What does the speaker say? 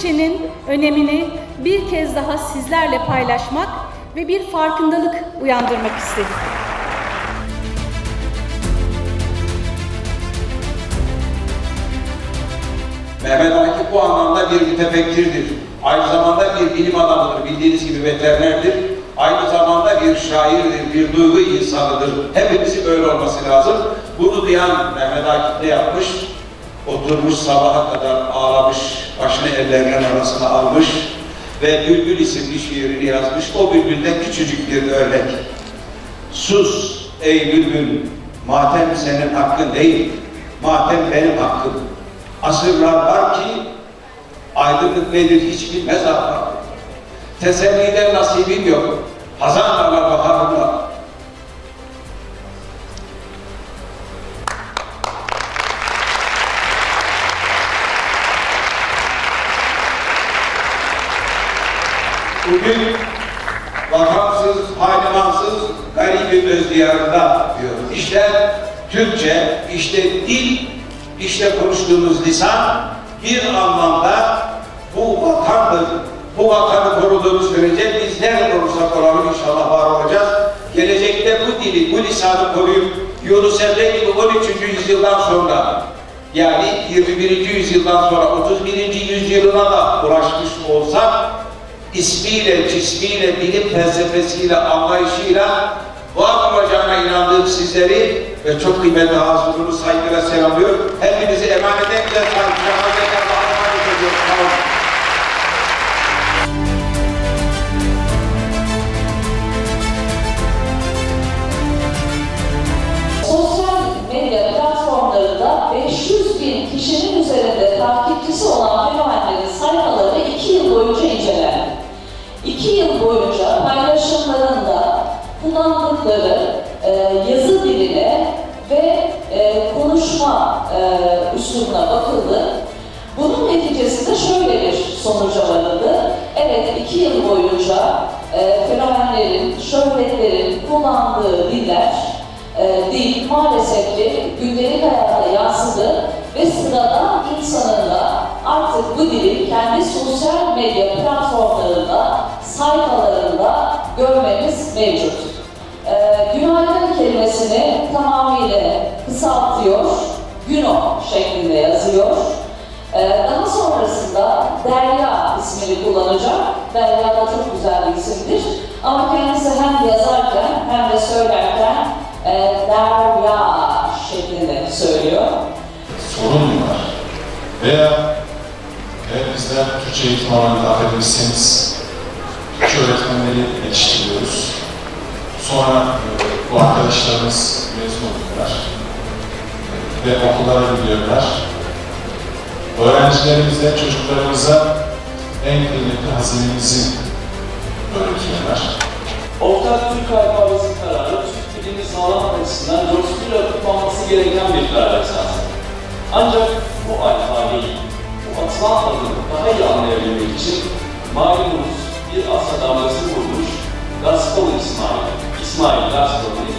kişinin önemini bir kez daha sizlerle paylaşmak ve bir farkındalık uyandırmak istedik. Mehmet Akif bu anlamda bir mütefekkirdir. Aynı zamanda bir bilim adamıdır. Bildiğiniz gibi veterinerdir. Aynı zamanda bir şairdir, bir duygu insanıdır. Hepimizin böyle olması lazım. Bunu duyan Mehmet Akif ne yapmış? Oturmuş sabaha kadar ağlamış, başını ellerinin arasına almış ve Bülbül isimli şiirini yazmış. O bülbülden küçücük bir örnek. Sus ey bülbül, matem senin hakkın değil, matem benim hakkım. Asırlar var ki aydınlık nedir hiç bilmez ahbap. Teselliden nasibim yok, hazanlarla baharımla. Bugün vakansız, halimansız, garibim öz diyarında diyor. İşte Türkçe, işte dil, işte konuştuğumuz lisan bir anlamda bu vatandır. Bu vatanı koruduğumuz sürece biz nerede olursak olalım inşallah var olacağız. Gelecekte bu dili, bu lisanı koruyup Yunus Emre gibi 13. yüzyıldan sonra yani 21. yüzyıldan sonra 31. yüzyılına da ulaşmış olsak ismiyle, cismiyle, bilim felsefesiyle, anlayışıyla var olacağına inandığım sizleri ve çok kıymetli hazırlığını saygıyla selamlıyorum. Hepinizi emaneten güzel tanışacağım. Hazreti Allah'a emanet ediyorum. Sağ olun. Sosyal medya platformlarında 500 bin kişinin kullandıkları e, yazı diline ve e, konuşma e, üslubuna bakıldı. Bunun neticesinde şöyle bir sonuca varıldı. Evet, iki yıl boyunca e, fenomenlerin, şöhretlerin kullandığı diller e, değil maalesef ki gündelik hayata yansıdı ve sıradan insanın da artık bu dili kendi sosyal medya platformlarında, sayfalarında görmemiz mevcut. Kelimesini tamamıyla kısaltıyor, güno şeklinde yazıyor. Ee, daha sonrasında Derya ismini kullanacak. Derya da çok güzel bir isimdir. Ama kendisi hem yazarken hem de söylerken e, Derya şeklinde söylüyor. sorun mu var? Veya eğer bizler Türkçe eğitim alanında akademisyeniz, Türkçe öğretmenleri yetiştiriyoruz. Sonra e, bu arkadaşlarımız mezun oluyorlar ve okullara gidiyorlar. Öğrencilerimize, çocuklarımıza en kıymetli hazinemizi öğretiyorlar. Ortak Türk alfabesi kararı Türk dilini sağlamak açısından coşkuyla tutulması gereken bir karar esası. Ancak bu alfabeyi, bu atılan adını daha iyi anlayabilmek için malumunuz slave, that's what